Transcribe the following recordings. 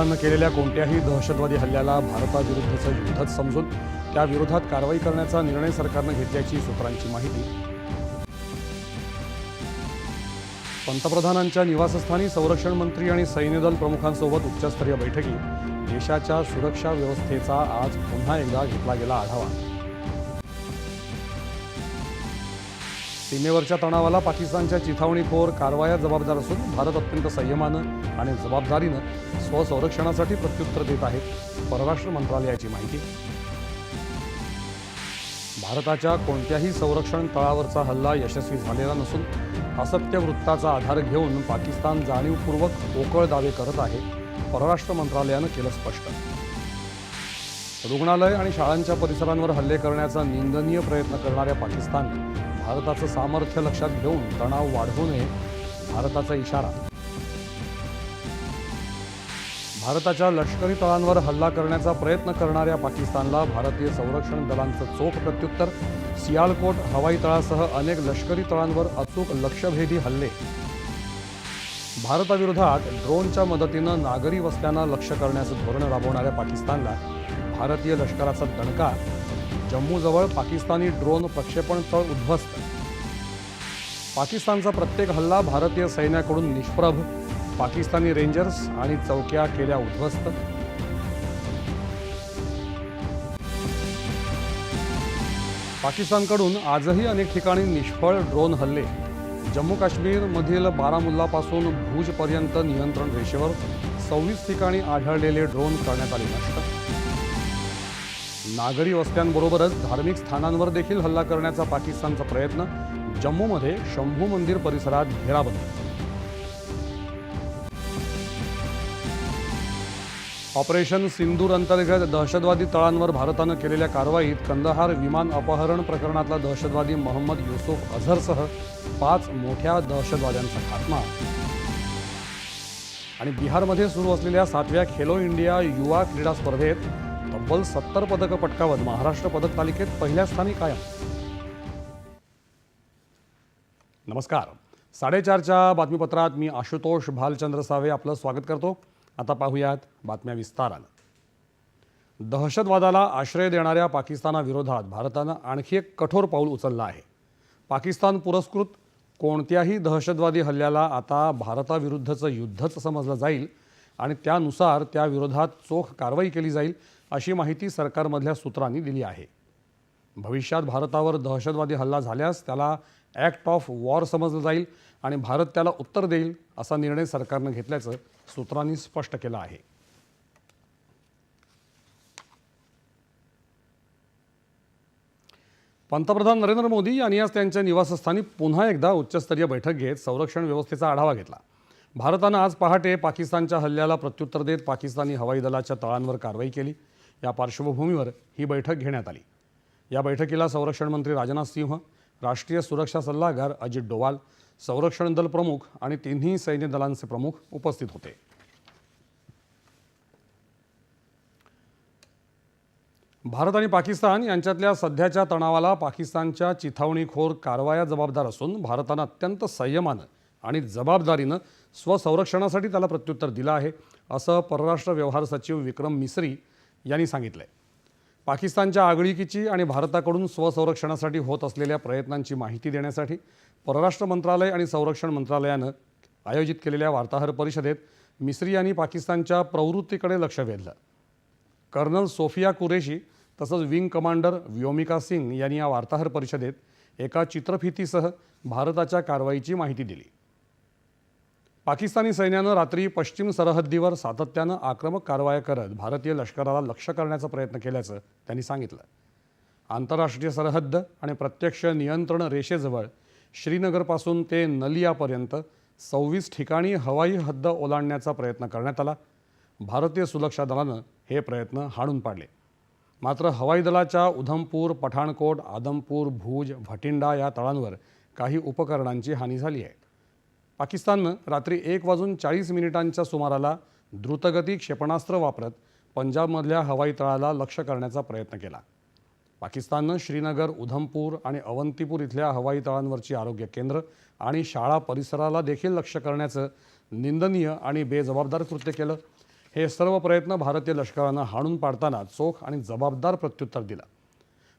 पाकिस्ताननं केलेल्या कोणत्याही दहशतवादी हल्ल्याला भारताविरुद्धचं युद्धच समजून त्याविरोधात कारवाई करण्याचा निर्णय सरकारनं घेतल्याची सूत्रांची माहिती. पंतप्रधानांच्या निवासस्थानी संरक्षण मंत्री आणि सैन्यदल प्रमुखांसोबत उच्चस्तरीय बैठकी. देशाच्या सुरक्षा व्यवस्थेचा आज पुन्हा एकदा घेतला गेला आढावा. सीमेवरच्या तणावाला पाकिस्तानच्या चिथावणीखोर कारवाया जबाबदार असून भारत अत्यंत संयमानं आणि जबाबदारीनं स्वसंरक्षणासाठी प्रत्युत्तर देत आहेत परराष्ट्र मंत्रालयाची माहिती. भारताच्या कोणत्याही संरक्षण तळावरचा हल्ला यशस्वी झालेला नसून असत्य वृत्ताचा आधार घेऊन पाकिस्तान जाणीवपूर्वक पोकळ दावे करत आहे परराष्ट्र मंत्रालयानं केलं स्पष्ट. रुग्णालय आणि शाळांच्या परिसरांवर हल्ले करण्याचा निंदनीय प्रयत्न करणाऱ्या पाकिस्तानने भारताचं सामर्थ्य लक्षात घेऊन तणाव वाढवू नये भारताचा इशारा भारताच्या लष्करी तळांवर हल्ला करण्याचा प्रयत्न करणाऱ्या पाकिस्तानला भारतीय संरक्षण दलांचं चोख प्रत्युत्तर. सियालकोट हवाई तळासह अनेक लष्करी तळांवर अचूक लक्ष्यभेदी हल्ले. भारताविरोधात ड्रोनच्या मदतीनं नागरी वस्त्यांना लक्ष करण्याचं धोरण राबवणाऱ्या पाकिस्तानला भारतीय लष्कराचा दणका. जम्मूजवळ पाकिस्तानी ड्रोन प्रक्षेपण तळ उद्ध्वस्त. पाकिस्तानचा प्रत्येक हल्ला भारतीय सैन्याकडून निष्प्रभ. पाकिस्तानी रेंजर्स आणि चौक्या केल्या उद्ध्वस्त. पाकिस्तानकडून आजही अनेक ठिकाणी निष्फळ ड्रोन हल्ले. जम्मू काश्मीरमधील बारामुल्लापासून भूजपर्यंत नियंत्रण रेषेवर सव्वीस ठिकाणी आढळलेले ड्रोन करण्यात आले नष्ट. नागरी वस्त्यांबरोबरच धार्मिक स्थानांवर देखील हल्ला करण्याचा पाकिस्तानचा प्रयत्न जम्मूमध्ये शंभू मंदिर परिसरात घेराबंदी. ऑपरेशन सिंदूर अंतर्गत दहशतवादी तळांवर भारतानं केलेल्या कारवाईत कंदहार विमान अपहरण प्रकरणातला दहशतवादी मोहम्मद युसुफ अझहरसह पाच मोठ्या दहशतवाद्यांचा खात्मा. आणि बिहारमध्ये सुरू असलेल्या सातव्या खेलो इंडिया युवा क्रीडा स्पर्धेत तब्बल सत्तर पदकं पटकावत महाराष्ट्र पदक तालिकेत पहिल्या स्थानी कायम. नमस्कार. साडेचारच्या बातमीपत्रात मी आशुतोष भालचंद्र सावे आपलं स्वागत करतो. आता पाहूयात बातम्या विस्तारानं. दहशतवादाला आश्रय देणाऱ्या पाकिस्तानाविरोधात भारतानं आणखी एक कठोर पाऊल उचललं आहे. पाकिस्तान पुरस्कृत कोणत्याही दहशतवादी हल्ल्याला आता भारताविरुद्धचं युद्धच समजलं जाईल आणि त्यानुसार त्याविरोधात चोख कारवाई केली जाईल अशी माहिती सरकारमधल्या सूत्रांनी दिली आहे. भविष्यात भारतावर दहशतवादी हल्ला झाल्यास त्याला ॲक्ट ऑफ वॉर समजलं जाईल आणि भारत त्याला उत्तर देईल असा निर्णय सरकारनं घेतल्याचं सूत्रांनी स्पष्ट केलं आहे. पंतप्रधान नरेंद्र मोदी यांनी आज त्यांच्या निवासस्थानी पुन्हा एकदा उच्चस्तरीय बैठक घेत संरक्षण व्यवस्थेचा आढावा घेतला. भारतानं आज पहाटे पाकिस्तानच्या हल्ल्याला प्रत्युत्तर देत पाकिस्तानी हवाई दलाच्या तळांवर कारवाई केली. या पार्श्वभूमीवर ही बैठक घेण्यात आली. या बैठकीला संरक्षण मंत्री राजनाथ सिंह राष्ट्रीय सुरक्षा सल्लागार अजित डोवाल संरक्षण दल प्रमुख आणि तिन्ही सैन्य दलांचे प्रमुख उपस्थित होते. भारत आणि पाकिस्तान यांच्यातल्या सध्याच्या तणावाला पाकिस्तानच्या चिथावणीखोर कारवाया जबाबदार असून भारतानं अत्यंत संयमानं आणि जबाबदारीनं स्वसंरक्षणासाठी त्याला प्रत्युत्तर दिलं आहे असं परराष्ट्र व्यवहार सचिव विक्रम मिसरी यांनी सांगितलं आहे पाकिस्तानच्या आगळीकीची आणि भारताकडून स्वसंरक्षणासाठी होत असलेल्या प्रयत्नांची माहिती देण्यासाठी परराष्ट्र मंत्रालय आणि संरक्षण मंत्रालयानं आयोजित केलेल्या वार्ताहर परिषदेत मिस्री यांनी पाकिस्तानच्या प्रवृत्तीकडे लक्ष वेधलं. कर्नल सोफिया कुरेशी तसंच विंग कमांडर व्योमिका सिंग यांनी या वार्ताहर परिषदेत एका चित्रफितीसह भारताच्या कारवाईची माहिती दिली. पाकिस्तानी सैन्यानं रात्री पश्चिम सरहद्दीवर सातत्यानं आक्रमक कारवाया करत भारतीय लष्कराला लक्ष्य करण्याचा प्रयत्न केल्याचं त्यांनी सांगितलं. आंतरराष्ट्रीय सरहद्द आणि प्रत्यक्ष नियंत्रण रेषेजवळ श्रीनगरपासून ते नलियापर्यंत सव्वीस ठिकाणी हवाई हद्द ओलांडण्याचा प्रयत्न करण्यात आला. भारतीय सुरक्षा दलानं हे प्रयत्न हाणून पाडले. मात्र हवाई दलाच्या उधमपूर पठाणकोट आदमपूर भूज भटिंडा या तळांवर काही उपकरणांची हानी झाली आहे. पाकिस्ताननं रात्री एक वाजून चाळीस मिनिटांच्या सुमाराला द्रुतगती क्षेपणास्त्र वापरत पंजाबमधल्या हवाई तळाला लक्ष्य करण्याचा प्रयत्न केला. पाकिस्ताननं श्रीनगर उधमपूर आणि अवंतीपूर इथल्या हवाई तळांवरची आरोग्य केंद्र आणि शाळा परिसराला देखील लक्ष करण्याचं निंदनीय आणि बेजबाबदार कृत्य केलं. हे सर्व प्रयत्न भारतीय लष्करानं हाणून पाडताना चोख आणि जबाबदार प्रत्युत्तर दिलं.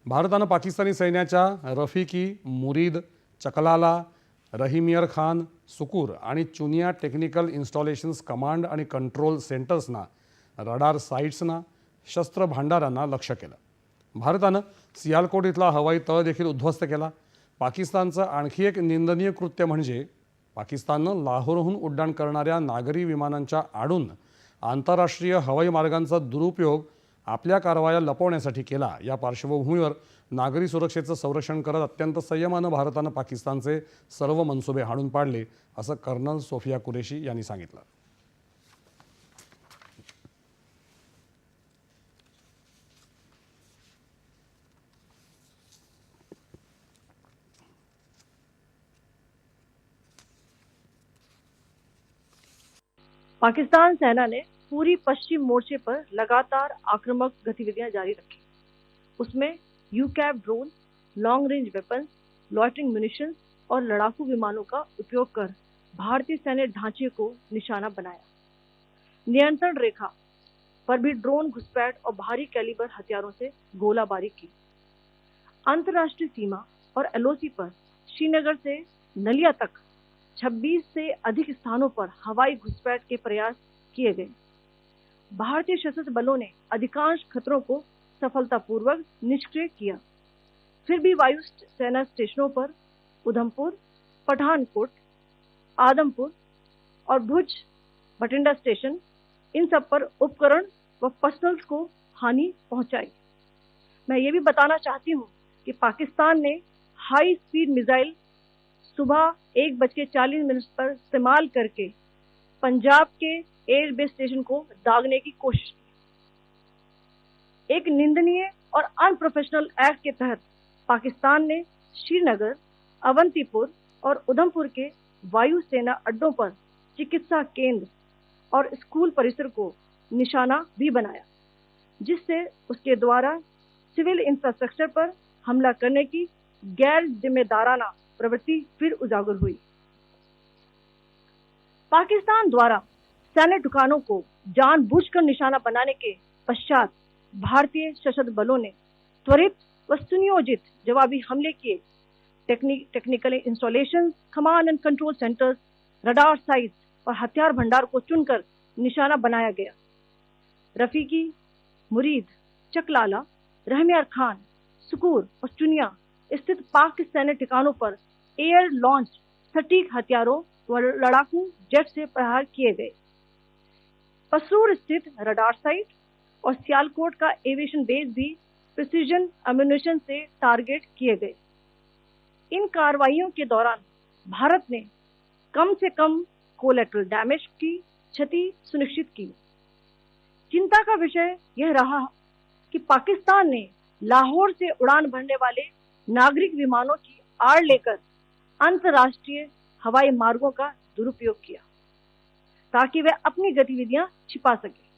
भारतानं पाकिस्तानी सैन्याच्या रफिकी मुरीद चकलाला रहिमियर खान सुकूर आणि चुनिया टेक्निकल इन्स्टॉलेशन्स कमांड आणि कंट्रोल सेंटर्सना रडार साईट्सना शस्त्र भांडारांना लक्ष्य केलं. भारतानं सियालकोट इथला हवाई तळ देखील उद्ध्वस्त केला. पाकिस्तानचं आणखी एक निंदनीय कृत्य म्हणजे पाकिस्ताननं लाहोरहून उड्डाण करणाऱ्या नागरी विमानांच्या आडून आंतरराष्ट्रीय हवाई मार्गांचा दुरुपयोग आपल्या कारवाया लपवण्यासाठी केला. या पार्श्वभूमीवर नागरी सुरक्षेचं संरक्षण करत अत्यंत संयमानं भारतानं पाकिस्तानचे सर्व मनसुबे हाणून पाडले असं कर्नल सोफिया कुरेशी यांनी सांगितलं. पाकिस्तान सेना ने पूरी पश्चिम मोर्चे पर लगातार आक्रामक गतिविधियाँ जारी रखी। उसमें यू कैब drone long range weapon loitering munition और लड़ाकू विमानों का उपयोग कर भारतीय सैन्य ढांचे को निशाना बनाया। नियंत्रण रेखा पर भी ड्रोन घुसपैठ और भारी कैलिबर हथियारों से गोलाबारी की। अंतर्राष्ट्रीय सीमा और एलओसी पर श्रीनगर से नलिया तक 26 से अधिक स्थानों पर हवाई घुसपैठ के प्रयास किए गए। भारतीय सशस्त्र बलों ने अधिकांश खतरों को सफलतापूर्वक निष्क्रिय किया। फिर भी वायु सेना स्टेशनों पर उधमपुर, पठानकोट, आदमपुर और भुज बठिंडा स्टेशन, इन सब पर उपकरण व पर्सनल्स को हानि पहुंचाई। मैं ये भी बताना चाहती हूँ कि पाकिस्तान ने हाई स्पीड मिसाइल सुबह एक बज के चालीस मिनट पर इस्तेमाल करके पंजाब के एयरबेस स्टेशन को दागने की कोशिश की। एक निंदनीय और अनप्रोफेशनल एक्ट के तहत पाकिस्तान ने श्रीनगर, अवंतीपुर और उधमपुर के वायु सेना अड्डों पर चिकित्सा केंद्र और स्कूल परिसर को निशाना भी बनाया, जिससे उसके द्वारा सिविल इंफ्रास्ट्रक्चर पर हमला करने की गैर जिम्मेदाराना प्रवृत्ति फिर उजागर हुई। पाकिस्तान द्वारा सैन्य ठिकानों को जानबूझकर निशाना बनाने के पश्चात भारतीय सशस्त्र बलों ने त्वरित व सुनियोजित जवाबी हमले किए। Technical installation command and control centres radar sites और हथियार भंडार को चुनकर निशाना बनाया गया। रफीकी, मुरीद, चकलाला, रहमियार खान, सुकूर और चुनिया स्थित पाक सैन्य ठिकानों पर एयर लॉन्च सटीक हथियारों व लड़ाकू जेट से प्रहार किए गए। पसरूर स्थित रडार साइट और सियालकोट का एविएशन बेस भी प्रिसीजन अम्यूनेशन से टारगेट किए गए। इन कार्रवाइयों के दौरान भारत ने कम से कम कोलेट्रल डैमेज की क्षति सुनिश्चित की। चिंता का विषय यह रहा कि पाकिस्तान ने लाहौर से उड़ान भरने वाले नागरिक विमानों की आड़ लेकर अंतर्राष्ट्रीय हवाई मार्गों का दुरुपयोग किया ताकि वे अपनी गतिविधियाँ छिपा सके।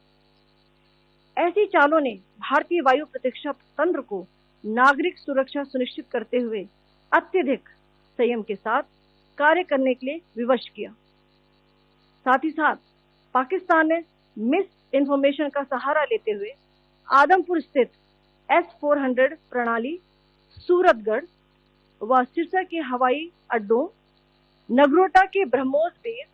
ऐसी चालों ने भारतीय वायु प्रतिरक्षा तंत्र को नागरिक सुरक्षा सुनिश्चित करते हुए अत्यधिक संयम के साथ कार्य करने के लिए विवश किया। साथ ही साथ पाकिस्तान ने मिस इन्फॉर्मेशन का सहारा लेते हुए आदमपुर स्थित एस फोर हंड्रेड प्रणाली, सूरतगढ़ व सिरसा के हवाई अड्डों, नगरोटा के ब्रह्मोस बेस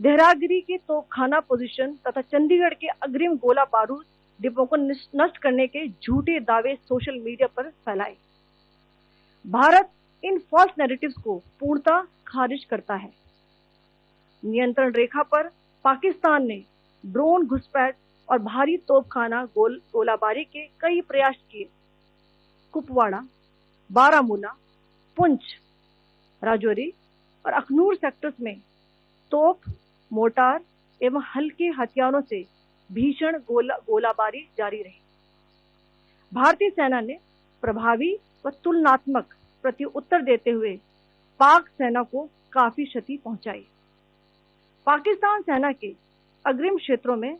देहरागिरी के तोपखाना पोजीशन तथा चंडीगढ़ के अग्रिम गोला बारूद डिपो को नष्ट करने के झूठे दावे सोशल मीडिया पर फैलाए। भारत इन फॉल्स नैरेटिव्स को पूर्णतः खारिज करता है। नियंत्रण रेखा पर पाकिस्तान ने ड्रोन घुसपैठ और भारी तोपखाना गोल, गोलाबारी के कई प्रयास किए। कुपवाड़ा, बारामूला, पुंछ, राजौरी और अखनूर सेक्टर्स में तोप मोटार एवं हल्के हथियारों से भीषण गोला गोलाबारी जारी रही। भारतीय सेना ने प्रभावी व तुलनात्मक प्रति उत्तर देते हुए पाक सेना को काफ़ी क्षति पहुंचाई। पाकिस्तान सेना के अग्रिम क्षेत्रों में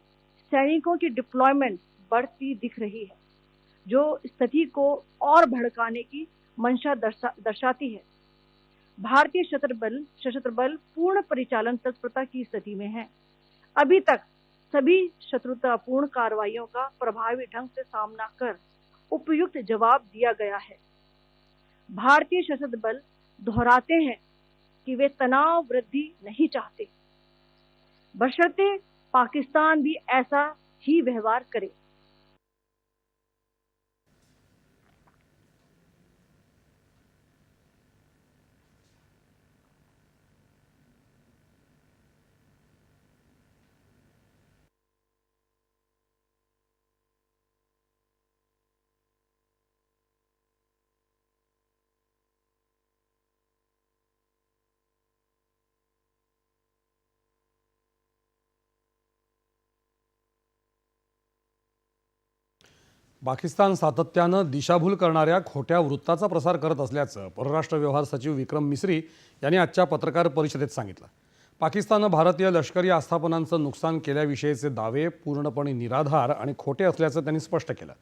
सैनिकों की डिप्लॉयमेंट बढ़ती दिख रही है जो स्थिति को और भड़काने की मंशा दर्शा, दर्शाती है। भारतीय सशस्त्र बल सशस्त्र बल पूर्ण परिचालन तत्परता की स्थिति में है। अभी तक सभी शत्रुतापूर्ण कार्रवाइयों का प्रभावी ढंग से सामना कर उपयुक्त जवाब दिया गया है। भारतीय सशस्त्र बल दोहराते हैं कि वे तनाव वृद्धि नहीं चाहते। बशर्ते पाकिस्तान भी ऐसा ही व्यवहार करे। पाकिस्तान सातत्यानं दिशाभूल करणाऱ्या खोट्या वृत्ताचा प्रसार करत असल्याचं परराष्ट्र व्यवहार सचिव विक्रम मिस्री यांनी आजच्या पत्रकार परिषदेत सांगितलं. पाकिस्ताननं भारतीय लष्करी आस्थापनांचं नुकसान केल्याविषयीचे दावे पूर्णपणे निराधार आणि खोटे असल्याचं त्यांनी स्पष्ट केलं.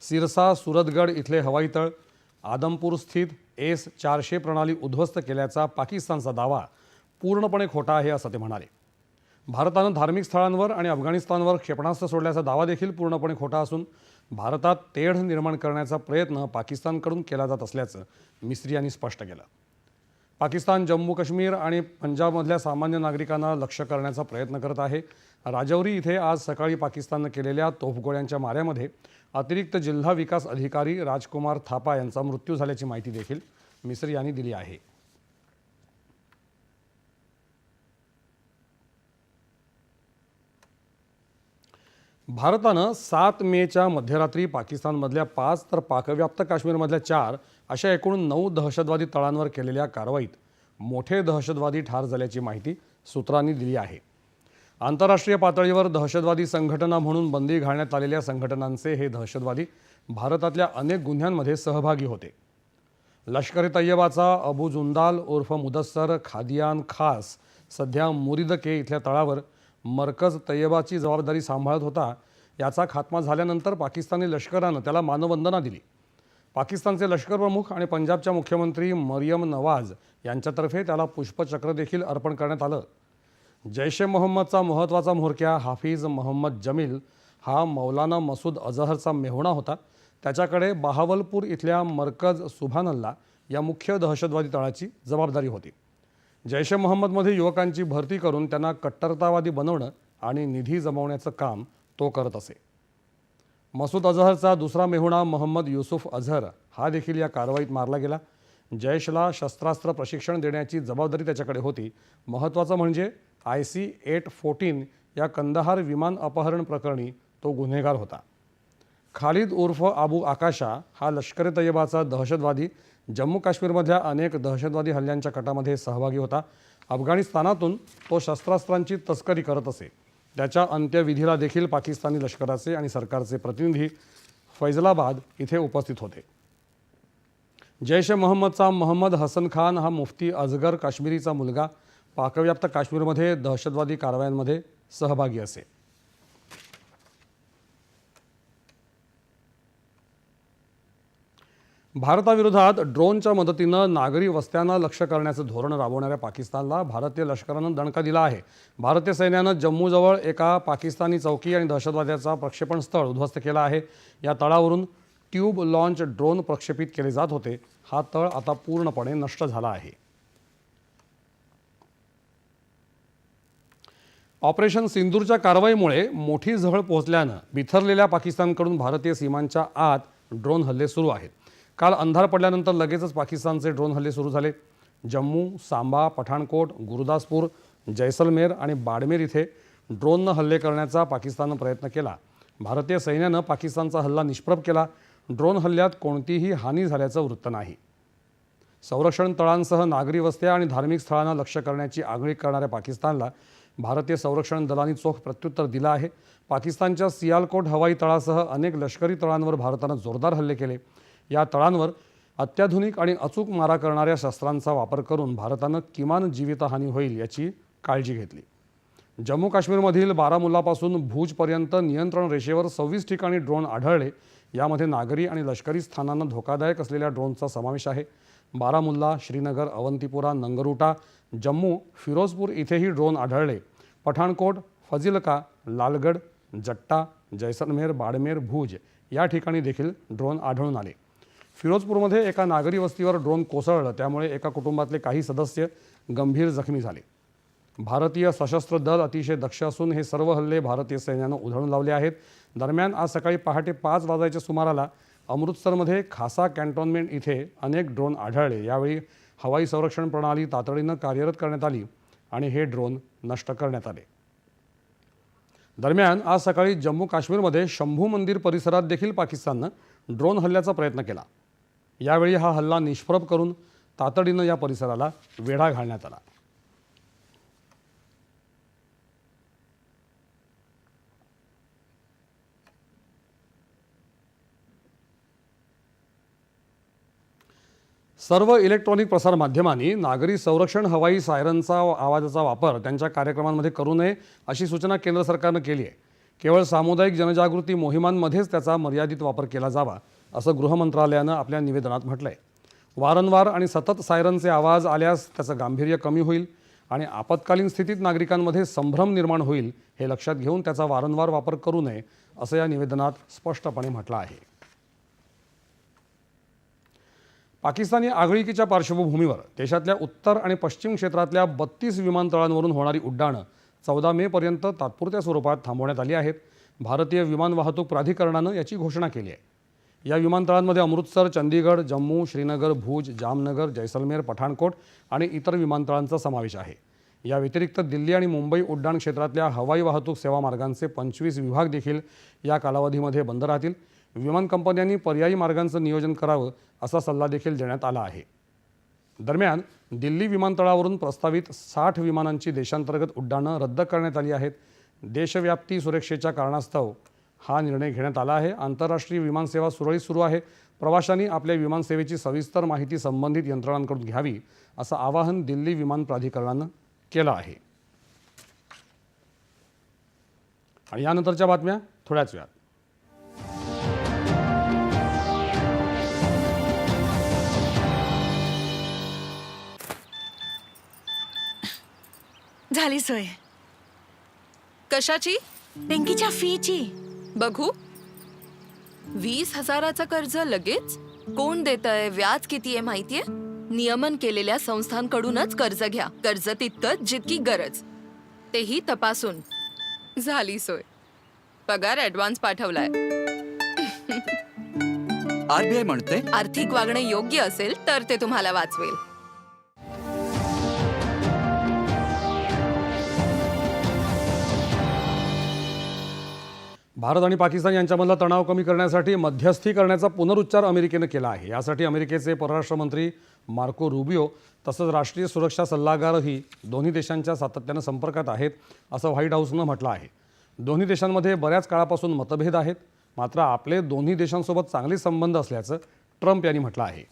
सिरसा सुरतगड इथले हवाई तळ आदमपूर स्थित एस चारशे प्रणाली उद्ध्वस्त केल्याचा पाकिस्तानचा दावा पूर्णपणे खोटा आहे असं ते म्हणाले. भारतानं धार्मिक स्थळांवर आणि अफगाणिस्तानवर क्षेपणास्त्र सोडल्याचा दावा देखील पूर्णपणे खोटा असून भारतात तेढ निर्माण करण्याचा प्रयत्न पाकिस्तानकडून केला जात असल्याचं मिस्त्री यांनी स्पष्ट केलं. पाकिस्तान जम्मू काश्मीर आणि पंजाबमधल्या सामान्य नागरिकांना लक्ष्य करण्याचा प्रयत्न करत आहे. राजौरी इथे आज सकाळी पाकिस्ताननं केलेल्या तोफगोळ्यांच्या माऱ्यामध्ये अतिरिक्त जिल्हा विकास अधिकारी राजकुमार थापा यांचा मृत्यू झाल्याची माहिती देखील मिस्री यांनी दिली आहे. भारतानं सात मेच्या मध्यरात्री पाकिस्तानमधल्या पाच तर पाकव्याप्त काश्मीरमधल्या चार अशा एकूण नऊ दहशतवादी तळांवर केलेल्या कारवाईत मोठे दहशतवादी ठार झाल्याची माहिती सूत्रांनी दिली आहे. आंतरराष्ट्रीय पातळीवर दहशतवादी संघटना म्हणून बंदी घालण्यात आलेल्या संघटनांचे हे दहशतवादी भारतातल्या अनेक गुन्ह्यांमध्ये सहभागी होते. लष्कर ए तय्यबाचा अबू जुंदाल उर्फ मुदस्सर खादियान खास सध्या मुरिदके इथल्या तळावर मरकज तय्यबाची जबाबदारी सांभाळत होता याचा खात्मा झाल्यानंतर पाकिस्तानी लष्करानं त्याला मानवंदना दिली. पाकिस्तानचे लष्कर प्रमुख आणि पंजाबच्या मुख्यमंत्री मरियम नवाज यांच्यातर्फे त्याला पुष्पचक्र देखील अर्पण करण्यात आलं. जैश ए मोहम्मदचा महत्त्वाचा म्होरक्या हाफिज मोहम्मद जमील हा मौलाना मसूद अझहरचा मेहुणा होता. त्याच्याकडे बहावलपूर इथल्या मरकज सुभानल्ला या मुख्य दहशतवादी तळाची जबाबदारी होती. जैश ए मोहम्मदमध्ये युवकांची भरती करून त्यांना कट्टरतावादी बनवणं आणि निधी जमवण्याचं काम तो करत असे. मसूद अझहरचा दुसरा मेहुणा मोहम्मद युसुफ अझहर हा देखील या कारवाईत मारला गेला. जैशला शस्त्रास्त्र प्रशिक्षण देण्याची जबाबदारी त्याच्याकडे होती. महत्त्वाचं म्हणजे आय सी एट फोर्टीन या कंदहार विमान अपहरण प्रकरणी तो गुन्हेगार होता. खालिद उर्फ आबू आकाशा हा लष्कर ए तय्यबाचा दहशतवादी जम्मू काश्मीरमधल्या अनेक दहशतवादी हल्ल्यांच्या कटामध्ये सहभागी होता. अफगाणिस्तानातून तो शस्त्रास्त्रांची तस्करी करत असे. त्याच्या अंत्यविधीला देखील पाकिस्तानी लष्कराचे आणि सरकारचे प्रतिनिधी फैजलाबाद इथे उपस्थित होते. जैश ए मोहम्मदचा मोहम्मद हसन खान हा मुफ्ती अजगर काश्मीरीचा मुलगा. पाकव्याप्त काश्मीरमध्ये दहशतवादी कारवायांमध्ये सहभागी असे. भारताविरोधात ड्रोनच्या मदतीनं नागरी वस्त्यांना लक्ष्य करण्याचं धोरण राबवणाऱ्या पाकिस्तानला भारतीय लष्करानं दणका दिला आहे. भारतीय सैन्यानं जम्मूजवळ एका पाकिस्तानी चौकी आणि दहशतवाद्याचा प्रक्षेपण स्थळ उद्ध्वस्त केला आहे. या तळावरून ट्यूब लॉन्च ड्रोन प्रक्षेपित केले जात होते. हा तळ आता पूर्णपणे नष्ट झाला आहे. ऑपरेशन सिंदूरच्या कारवाईमुळे मोठी झळ पोहोचल्यानं बिथरलेल्या पाकिस्तानकडून भारतीय सीमांच्या आत ड्रोन हल्ले सुरू आहेत. काल अंधार पडल्यानंतर लगेचच पाकिस्तानचे ड्रोन हल्ले सुरू झाले. जम्मू सांबा पठाणकोट गुरुदासपूर जैसलमेर आणि बाडमेर इथे ड्रोननं हल्ले करण्याचा पाकिस्ताननं प्रयत्न केला. भारतीय सैन्यानं पाकिस्तानचा हल्ला निष्प्रभ केला. ड्रोन हल्ल्यात कोणतीही हानी झाल्याचं वृत्त नाही. संरक्षण तळांसह नागरी वस्त्या आणि धार्मिक स्थळांना लक्ष्य करण्याची आगळी करणाऱ्या पाकिस्तानला भारतीय संरक्षण दलांनी चोख प्रत्युत्तर दिलं आहे. पाकिस्तानच्या सियालकोट हवाई तळासह अनेक लष्करी तळांवर भारतानं जोरदार हल्ले केले. या तळांवर अत्याधुनिक आणि अचूक मारा करणाऱ्या शस्त्रांचा वापर करून भारतानं किमान जीवितहानी होईल याची काळजी घेतली. जम्मू काश्मीरमधील बारामुल्लापासून भूजपर्यंत नियंत्रण रेषेवर सव्वीस ठिकाणी ड्रोन आढळले. यामध्ये नागरी आणि लष्करी स्थानांना धोकादायक असलेल्या ड्रोनचा समावेश आहे. बारामुल्ला श्रीनगर अवंतीपुरा नंगरुटा जम्मू फिरोजपूर इथेही ड्रोन आढळले. पठाणकोट फजिलका लालगड जट्टा जैसलमेर बाडमेर भूज या ठिकाणी देखील ड्रोन आढळून आले. फिरोजपूरमध्ये एका नागरी वस्तीवर ड्रोन कोसळलं त्यामुळे एका कुटुंबातले काही सदस्य गंभीर जखमी झाले. भारतीय सशस्त्र दल अतिशय दक्ष असून हे सर्व हल्ले भारतीय सैन्यानं उधळून लावले आहेत. दरम्यान आज सकाळी पहाटे पाच वाजायच्या सुमाराला अमृतसरमध्ये खासा कॅन्टोन्मेंट इथे अनेक ड्रोन आढळले. यावेळी हवाई संरक्षण प्रणाली तातडीनं कार्यरत करण्यात आली आणि हे ड्रोन नष्ट करण्यात आले. दरम्यान आज सकाळी जम्मू काश्मीरमध्ये शंभू मंदिर परिसरात देखील पाकिस्ताननं ड्रोन हल्ल्याचा प्रयत्न केला. यावेळी हा हल्ला निष्प्रभ करून तातडीनं या परिसराला वेढा घालण्यात आला. सर्व इलेक्ट्रॉनिक प्रसारमाध्यमांनी नागरी संरक्षण हवाई सायरनचा आवाजाचा वापर त्यांच्या कार्यक्रमांमध्ये करू नये अशी सूचना केंद्र सरकारनं केली आहे. केवळ सामुदायिक जनजागृती मोहिमांमध्येच त्याचा मर्यादित वापर केला जावा असं गृहमंत्रालयानं आपल्या निवेदनात म्हटलं आहे वारंवार आणि सतत सायरनचे आवाज आल्यास त्याचं गांभीर्य कमी होईल आणि आपत्कालीन स्थितीत नागरिकांमध्ये संभ्रम निर्माण होईल हे लक्षात घेऊन त्याचा वारंवार वापर करू नये असं या निवेदनात स्पष्टपणे म्हटलं आहे. पाकिस्तानी आगळीकीच्या पार्श्वभूमीवर देशातल्या उत्तर आणि पश्चिम क्षेत्रातल्या बत्तीस विमानतळांवरून होणारी उड्डाणं चौदा मेपर्यंत तात्पुरत्या स्वरूपात थांबवण्यात आली आहेत. भारतीय विमान वाहतूक प्राधिकरणानं याची घोषणा केली आहे. या विमानतळांमध्ये अमृतसर चंदीगड जम्मू श्रीनगर भुज जामनगर जैसलमेर पठाणकोट आणि इतर विमानतळांचा समावेश आहे. या व्यतिरिक्त दिल्ली आणि मुंबई उड्डाण क्षेत्रातल्या हवाई वाहतूक सेवा मार्गांचे पंचवीस विभाग देखील या कालावधीमध्ये बंद राहतील. विमान कंपन्यांनी पर्यायी मार्गांचं नियोजन करावं असा सल्ला देखील देण्यात आला आहे. दरम्यान दिल्ली विमानतळावरून प्रस्तावित साठ विमानांची देशांतर्गत उड्डाणं रद्द करण्यात आली आहेत. देशव्याप्ती सुरक्षेच्या कारणास्तव हा निर्णय घेण्यात आला आहे. आंतरराष्ट्रीय विमानसेवा सुरळीत सुरू आहे. प्रवाशांनी आपल्या विमानसेवेची सविस्तर माहिती संबंधित यंत्रणांकडून घ्यावी असं आवाहन दिल्ली विमान प्राधिकरणानं केलं आहे. आणि यानंतरच्या बातम्या थोड्याच वेळात. झाली सोय. कशाची? पिंकीच्या फीची. बघू. वीस हजाराचं कर्ज लगेच? कोण देत आहे व्याज किती आहे माहितीये? नियमन केलेल्या संस्थांकडूनच कर्ज घ्या. कर्ज तितकंच जितकी गरज. तेही तपासून. झाली सोय. पगार ऍडव्हान्स पाठवलाय. आरबीआय म्हणते आर्थिक वागणं योग्य असेल तर ते तुम्हाला वाचवेल. भारत आणि पाकिस्तान यांच्यामधला तणाव कमी करण्यासाठी मध्यस्थी करण्याचा पुनरुच्चार अमेरिकेनं केला आहे. यासाठी अमेरिकेचे परराष्ट्र मंत्री मार्को रुबिओ तसंच राष्ट्रीय सुरक्षा सल्लागारही दोन्ही देशांच्या सातत्यानं संपर्कात आहेत असं व्हाईट हाऊसनं म्हटलं आहे. दोन्ही देशांमध्ये बऱ्याच काळापासून मतभेद आहेत. मात्र आपले दोन्ही देशांसोबत चांगले संबंध असल्याचं ट्रम्प यांनी म्हटलं आहे.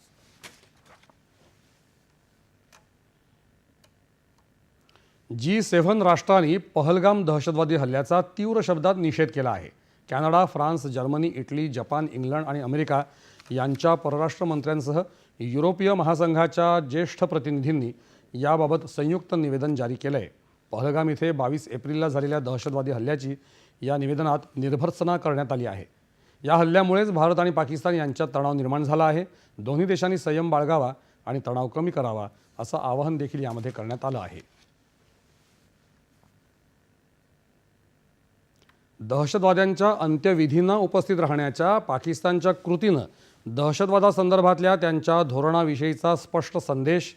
जी सेव्हन राष्ट्रांनी पहलगाम दहशतवादी हल्ल्याचा तीव्र शब्दात निषेध केला आहे. Canada France Germany Italy Japan England आणि अमेरिका यांच्या परराष्ट्र मंत्र्यांसह युरोपीय महासंघाच्या ज्येष्ठ प्रतिनिधींनी याबाबत संयुक्त निवेदन जारी केलं आहे पहलगाम इथे बावीस एप्रिलला झालेल्या दहशतवादी हल्ल्याची या निवेदनात निर्भर्सना करण्यात आली आहे. या हल्ल्यामुळेच भारत आणि पाकिस्तान यांच्यात तणाव निर्माण झाला आहे. दोन्ही देशांनी संयम बाळगावा आणि तणाव कमी करावा असं आवाहन देखील यामध्ये करण्यात आलं आहे. दहशतवाद्यांच्या अंत्यविधींना उपस्थित राहण्याच्या पाकिस्तानच्या कृतीनं दहशतवादासंदर्भातल्या त्यांच्या धोरणाविषयीचा स्पष्ट संदेश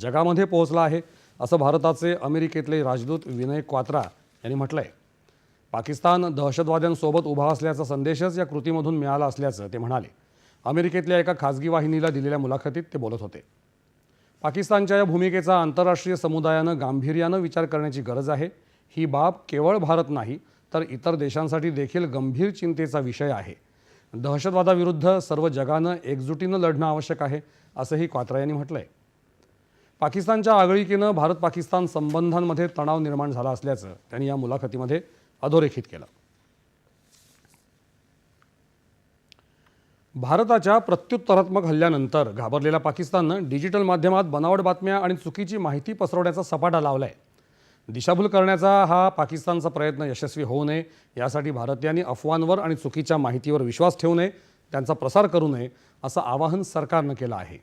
जगामध्ये पोहोचला आहे असं भारताचे अमेरिकेतले राजदूत विनय क्वात्रा यांनी म्हटलं आहे पाकिस्तान दहशतवाद्यांसोबत उभा असल्याचा संदेशच या कृतीमधून मिळाला असल्याचं ते म्हणाले. अमेरिकेतल्या एका खाजगी वाहिनीला दिलेल्या मुलाखतीत ते बोलत होते. पाकिस्तानच्या या भूमिकेचा आंतरराष्ट्रीय समुदायानं गांभीर्यानं विचार करण्याची गरज आहे. ही बाब केवळ भारत नाही तर इतर देशांसाठी देखील गंभीर चिंतेचा विषय आहे. दहशतवादाविरुद्ध सर्व जगानं एकजुटीनं लढणं आवश्यक आहे असंही क्वात्रा यांनी म्हटलं आहे पाकिस्तानच्या आगळीकीनं भारत पाकिस्तान संबंधांमध्ये तणाव निर्माण झाला असल्याचं त्यांनी या मुलाखतीमध्ये अधोरेखित केलं. भारताच्या प्रत्युत्तरात्मक हल्ल्यानंतर घाबरलेल्या पाकिस्ताननं डिजिटल माध्यमात बनावट बातम्या आणि चुकीची माहिती पसरवण्याचा सपाटा लावला आहे दिशाभूल करण्याचा हा पाकिस्तानचा प्रयत्न यशस्वी होऊ नये यासाठी भारतीयांनी अफवांवर आणि चुकीच्या माहितीवर विश्वास ठेवू नये त्यांचा प्रसार करू नये असं आवाहन सरकारनं केलं आहे.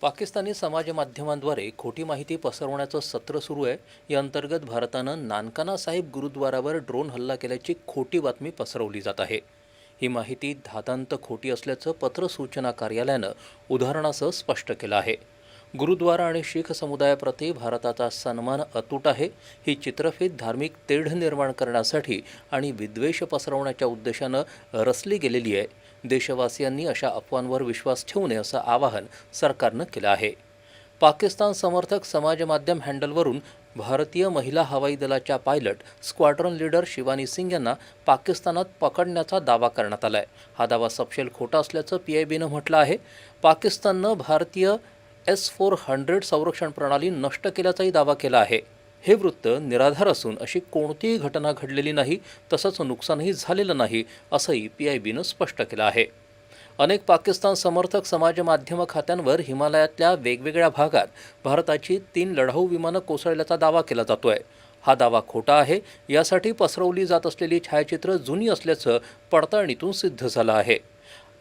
पाकिस्तानी समाज माध्यमांद्वारे खोटी माहिती पसरवण्याचं सत्र सुरू आहे. या अंतर्गत भारतानं नानकाना साहिब गुरुद्वारावर ड्रोन हल्ला केल्याची खोटी बातमी पसरवली जात आहे. ही माहिती धातांत खोटी असल्याचं पत्र सूचना कार्यालयानं उदाहरणासह स्पष्ट केलं आहे. गुरुद्वारा आणि शीख समुदायाप्रती भारताचा सन्मान अतूट आहे. ही चित्रफित धार्मिक तेढ निर्माण करण्यासाठी आणि विद्वेष पसरवण्याच्या उद्देशानं रचली गेलेली आहे. देशवासियांनी अशा अफवांवर विश्वास ठेवू नये असं आवाहन सरकारनं केलं आहे. पाकिस्तान समर्थक समाज माध्यम हँडलवरून भारतीय महिला हवाई दलाच्या pilot squadron leader Shivani Singh यांना पाकिस्तानात पकडण्याचा दावा करण्यात आला आहे हा दावा सपशेल खोटा असल्याचं पी आय बीनं म्हटलं आहे. पाकिस्ताननं भारतीय एस फोर हंड्रेड संरक्षण प्रणाली नष्ट केल्याचाही दावा केला आहे. हे वृत्त निराधार असून अशी कोणतीही घटना घडलेली नाही तसंच नुकसानही झालेलं नाही असंही पी आय बीनं स्पष्ट केलं आहे. अनेक पाकिस्तान समर्थक समाज माध्यम खात्यांवर हिमालयातल्या वेगवेगळ्या भागात भारताची तीन लढाऊ विमानं कोसळल्याचा दावा केला जातोय. हा दावा खोटा आहे यासाठी पसरवली जात असलेली छायाचित्र जुनी असल्याचं पडताळणीतून सिद्ध झालं आहे.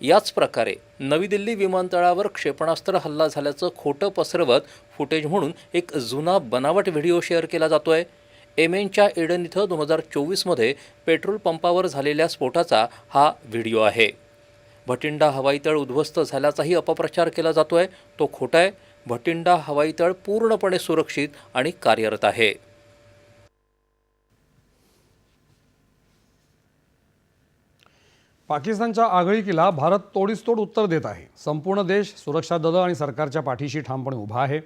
याच प्रकारे नवी दिल्ली विमानतळावर क्षेपणास्त्र हल्ला झाल्याचं खोटं पसरवत फुटेज म्हणून एक जुना बनावट व्हिडिओ शेअर केला जातो आहे एम एमेनच्या एडन इथं दोन हजार चोवीसमध्ये पेट्रोल पंपावर झालेल्या स्फोटाचा हा व्हिडिओ आहे. भटिंडा हवाईतळ उद्ध्वस्त झाल्याचाही अपप्रचार केला जातो आहे तो खोटा आहे. भटिंडा हवाईतळ पूर्णपणे सुरक्षित आणि कार्यरत आहे. पाकिस्तानच्या आगळीकीला भारत तोडीस तोड उत्तर देत आहे. संपूर्ण देश सुरक्षा दलं आणि सरकारच्या पाठीशी ठामपणे उभा आहे.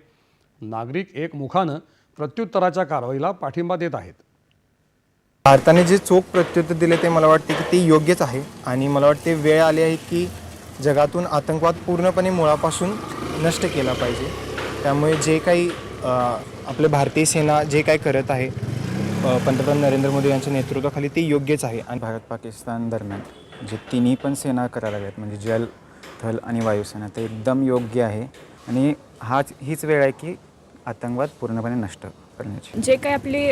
नागरिक एकमुखानं प्रत्युत्तराच्या कारवाईला पाठिंबा देत आहेत. भारताने जे चोख प्रत्युत्तर दिले ते मला वाटते की ते योग्यच आहे आणि मला वाटते वेळ आली आहे की जगातून आतंकवाद पूर्णपणे मुळापासून नष्ट केला पाहिजे. त्यामुळे जे काही आपले भारतीय सेना जे काही करत आहे पंतप्रधान नरेंद्र मोदी यांच्या नेतृत्वाखाली ते योग्यच आहे आणि भारत पाकिस्तान दरम्यान. जे तिन्ही पण सेना करायला लागल्यात म्हणजे जल थल आणि वायुसेना ते एकदम योग्य आहे. आणि हाच हीच वेळ आहे की आतंकवाद पूर्णपणे नष्ट करण्याची. जे काही आपली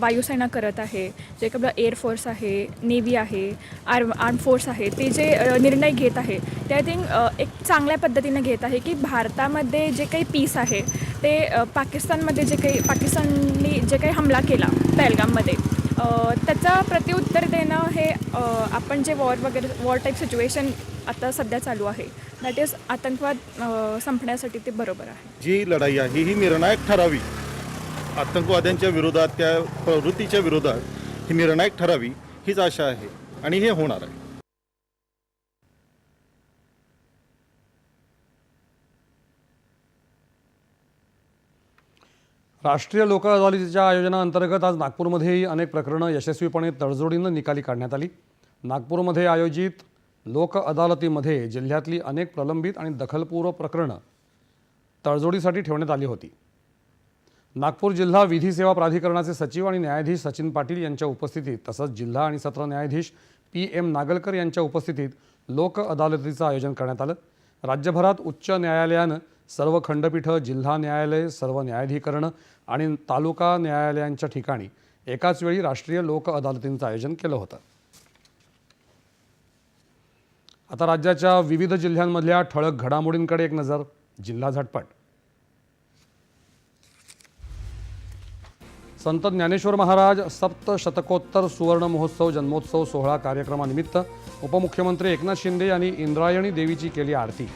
वायुसेना करत आहे जे काही आपलं एअरफोर्स आहे नेव्ही आहे आर्म आर्म फोर्स आहे ते जे निर्णय घेत आहे ते आय थिंक एक चांगल्या पद्धतीने घेत आहे की भारतामध्ये जे काही पीस आहे ते पाकिस्तानमध्ये जे काही पाकिस्ताननी जे काही हमला केला पहलगाममध्ये त्याचं प्रतिउत्तर देणं हे आपण जे वॉर वगैरे वॉर टाईप सिच्युएशन आता सध्या चालू आहे दॅट इज आतंकवाद संपण्यासाठी ते बरोबर आहे. जी लढाई आहे ही निर्णायक ठरावी. आतंकवाद्यांच्या विरोधात त्या प्रवृत्तीच्या विरोधात ही निर्णायक ठरावी हीच आशा आहे. आणि हे होणार आहे. राष्ट्रीय लोक अदालतीच्या आयोजनाअंतर्गत आज नागपूरमध्येही अनेक प्रकरणं यशस्वीपणे तडजोडीनं निकाली काढण्यात आली. नागपूरमध्ये आयोजित लोक अदालतीमध्ये जिल्ह्यातली अनेक प्रलंबित आणि दखलपूर्व प्रकरणं तडजोडीसाठी ठेवण्यात आली होती. नागपूर जिल्हा विधी सेवा प्राधिकरणाचे सचिव आणि न्यायाधीश सचिन पाटील यांच्या उपस्थितीत तसंच जिल्हा आणि सत्र न्यायाधीश पी एम नागलकर यांच्या उपस्थितीत लोक अदालतीचं आयोजन करण्यात आलं. राज्यभरात उच्च न्यायालयानं सर्व खंडपीठं जिल्हा न्यायालय सर्व न्यायाधिकरणं आणि तालुका न्यायालयांच्या ठिकाणी एकाच वेळी राष्ट्रीय लोक अदालतींचं आयोजन केलं होतं. आता राज्याच्या विविध जिल्ह्यांमधल्या ठळक घडामोडींकडे एक नजर जिल्हा झटपट. संत ज्ञानेश्वर महाराज सप्त शतकोत्तर सुवर्ण महोत्सव जन्मोत्सव सोहळा कार्यक्रमानिमित्त उपमुख्यमंत्री एकनाथ शिंदे यांनी इंद्रायणी देवीची केली आरती.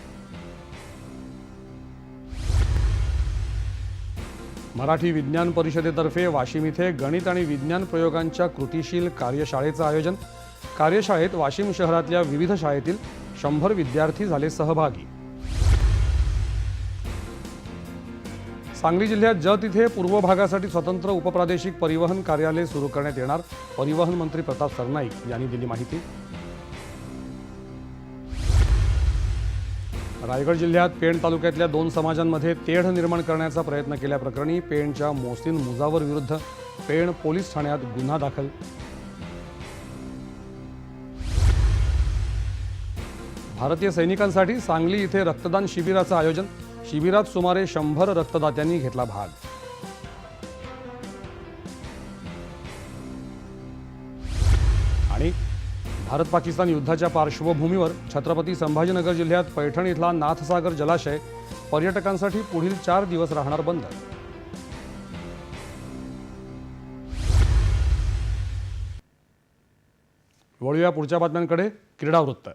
मराठी विज्ञान परिषदेतर्फे वाशिम इथे गणित आणि विज्ञान प्रयोगांच्या कृतीशील कार्यशाळेचं आयोजन. कार्यशाळेत वाशिम शहरातल्या विविध शाळेतील शंभर विद्यार्थी झाले सहभागी. सांगली जिल्ह्यात जत इथे पूर्व भागासाठी स्वतंत्र उपप्रादेशिक परिवहन कार्यालय सुरू करण्यात येणार. परिवहन मंत्री प्रताप सरनाईक यांनी दिली माहिती. रायगड जिल्ह्यात पेण तालुक्यातल्या दोन समाजांमध्ये तेढ निर्माण करण्याचा प्रयत्न केल्याप्रकरणी पेणच्या मोहसिन मुजावर विरुद्ध पेण पोलीस ठाण्यात गुन्हा दाखल. भारतीय सैनिकांसाठी सांगली इथे रक्तदान शिबिराचं आयोजन. शिबिरात सुमारे शंभर रक्तदात्यांनी घेतला भाग. आणि भारत पाकिस्तान युद्धाच्या पार्श्वभूमीवर छत्रपती संभाजीनगर जिल्ह्यात पैठण इथला नाथसागर जलाशय पर्यटकांसाठी पुढील चार दिवस राहणार बंद. वळूया पुढच्या बातम्यांकडे. क्रीडा वृत्त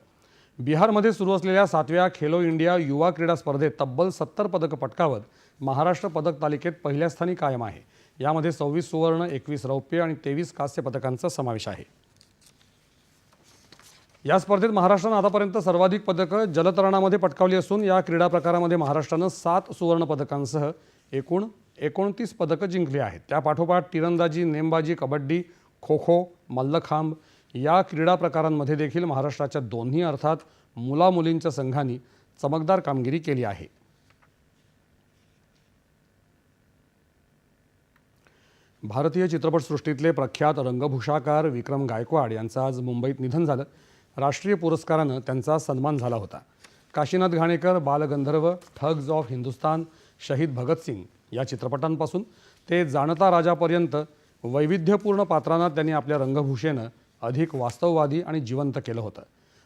बिहारमध्ये सुरू असलेल्या सातव्या खेलो इंडिया युवा क्रीडा स्पर्धेत तब्बल सत्तर पदकं पटकावत महाराष्ट्र पदक तालिकेत पहिल्या स्थानी कायम आहे. यामध्ये सव्वीस सुवर्ण एकवीस रौप्य आणि तेवीस कांस्य पदकांचा समावेश आहे. या स्पर्धेत महाराष्ट्रानं आतापर्यंत सर्वाधिक पदकं जलतरणामध्ये पटकावली असून या क्रीडा प्रकारामध्ये महाराष्ट्रानं सात सुवर्ण पदकांसह एकूण एकोणतीस पदकं जिंकली आहेत. त्यापाठोपाठ तिरंदाजी नेमबाजी कबड्डी खो खो मल्लखांब या क्रीडा प्रकारांमध्ये देखील महाराष्ट्राच्या दोन्ही अर्थात मुला मुलींच्या संघांनी चमकदार कामगिरी केली आहे. भारतीय चित्रपटसृष्टीतले प्रख्यात रंगभूषाकार विक्रम गायकवाड यांचं आज मुंबईत निधन झालं. राष्ट्रीय पुरस्कारानं त्यांचा सन्मान झाला होता. काशीनाथ घाणेकर बालगंधर्व ठग्ज ऑफ हिंदुस्तान शहीद भगतसिंग या चित्रपटांपासून. ते जाणता राजापर्यंत वैविध्यपूर्ण पात्रांना त्यांनी आपल्या रंगभूषेनं अधिक वास्तववादी आणि जिवंत केलं होतं.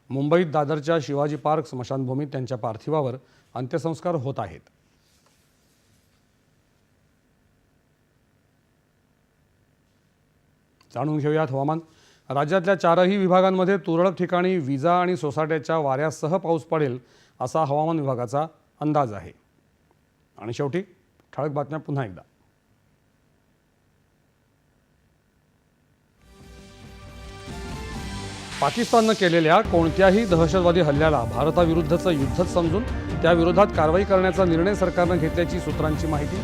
मुंबईत दादरच्या शिवाजी पार्क स्मशानभूमीत त्यांच्या पार्थिवावर अंत्यसंस्कार होत आहेत. जाणून घेऊयात हवामान. राज्यातल्या चारही विभागांमध्ये तुरळक ठिकाणी विजा आणि सोसाट्याच्या वाऱ्यासह पाऊस पडेल असा हवामान विभागाचा अंदाज आहे. आणि शेवटी ठळक बातम्या पुन्हा एकदा. पाकिस्ताननं केलेल्या कोणत्याही दहशतवादी हल्ल्याला भारताविरुद्धचं युद्धच समजून त्याविरोधात कारवाई करण्याचा निर्णय सरकारनं घेतल्याची सूत्रांची माहिती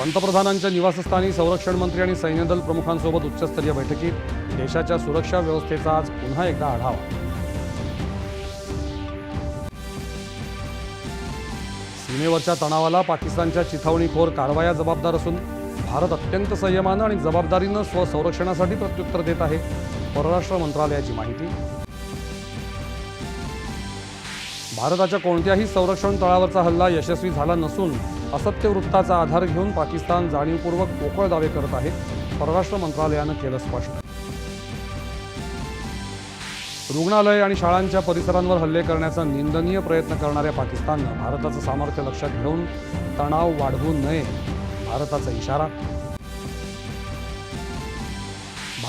पंतप्रधानांच्या निवासस्थानी संरक्षण मंत्री आणि सैन्यदल प्रमुखांसोबत उच्चस्तरीय बैठकीत देशाच्या सुरक्षा व्यवस्थेचा आज पुन्हा एकदा आढावा. सीमेवरच्या तणावाला पाकिस्तानच्या चिथावणीखोर कारवाया जबाबदार असून भारत अत्यंत संयमानं आणि जबाबदारीनं स्वसंरक्षणासाठी प्रत्युत्तर देत आहे परराष्ट्र मंत्रालयाची माहिती. भारताच्या कोणत्याही संरक्षण तळावरचा हल्ला यशस्वी झाला नसून असत्य वृत्ताचा आधार घेऊन पाकिस्तान जाणीवपूर्वक पोकळ दावे करत आहे. परराष्ट्र मंत्रालयानं केलं स्पष्ट. रुग्णालय आणि शाळांच्या परिसरांवर हल्ले करण्याचा निंदनीय प्रयत्न करणाऱ्या पाकिस्ताननं भारताचं सामर्थ्य लक्षात घेऊन तणाव वाढवू नये भारताचा इशारा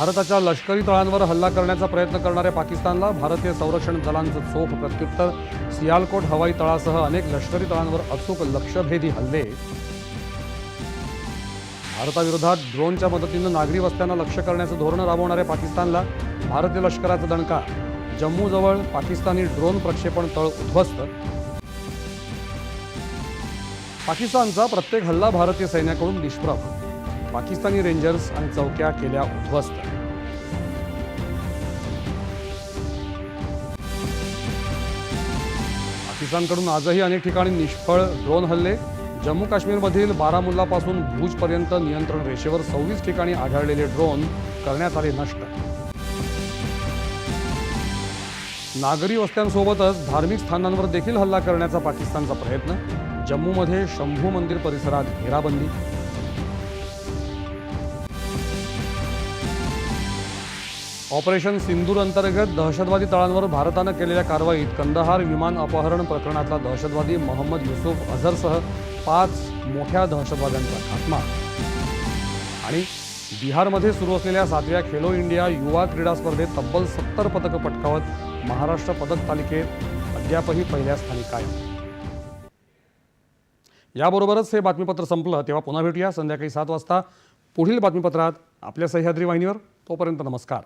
भारताच्या लष्करी तळांवर हल्ला करण्याचा प्रयत्न करणाऱ्या पाकिस्तानला भारतीय संरक्षण दलांचं चोख प्रत्युत्तर. सियालकोट हवाई तळासह अनेक लष्करी तळांवर अचूक लक्षभेदी हल्ले. भारताविरोधात ड्रोनच्या मदतीनं नागरी वस्त्यांना लक्ष्य करण्याचं धोरण राबवणाऱ्या पाकिस्तानला भारतीय लष्कराचा दणका. जम्मूजवळ पाकिस्तानी ड्रोन प्रक्षेपण तळ उद्ध्वस्त. पाकिस्तानचा प्रत्येक हल्ला भारतीय सैन्याकडून निष्प्रभ. पाकिस्तानी रेंजर्स आणि चौक्या केल्या उद्ध्वस्त. पाकिस्तानकडून आजही अनेक ठिकाणी निष्फळ ड्रोन हल्ले. जम्मू काश्मीरमधील बारामुल्लापासून भुजपर्यंत नियंत्रण रेषेवर सव्वीस ठिकाणी आढळलेले ड्रोन करण्यात आले नष्ट. नागरी वस्त्यांसोबतच धार्मिक स्थानांवर देखील हल्ला करण्याचा पाकिस्तानचा प्रयत्न. जम्मूमध्ये शंभू मंदिर परिसरात घेराबंदी. ऑपरेशन सिंदूर अंतर्गत दहशतवादी तळांवर भारतानं केलेल्या कारवाईत कंदहार विमान अपहरण प्रकरणातला दहशतवादी मोहम्मद युसुफ अझरसह पाच मोठ्या दहशतवाद्यांचा खात्मा. आणि बिहारमध्ये सुरू असलेल्या सातव्या खेलो इंडिया युवा क्रीडा स्पर्धेत तब्बल सत्तर पदकं पटकावत महाराष्ट्र पदक तालिकेत अद्यापही पहिल्या स्थानी कायम. याबरोबरच हे बातमीपत्र संपलं तेव्हा पुन्हा भेटूया. संध्याकाळी सात वाजता पुढील बातमीपत्रात. आपल्या सह्याद्री वाहिनीवर तोपर्यंत नमस्कार.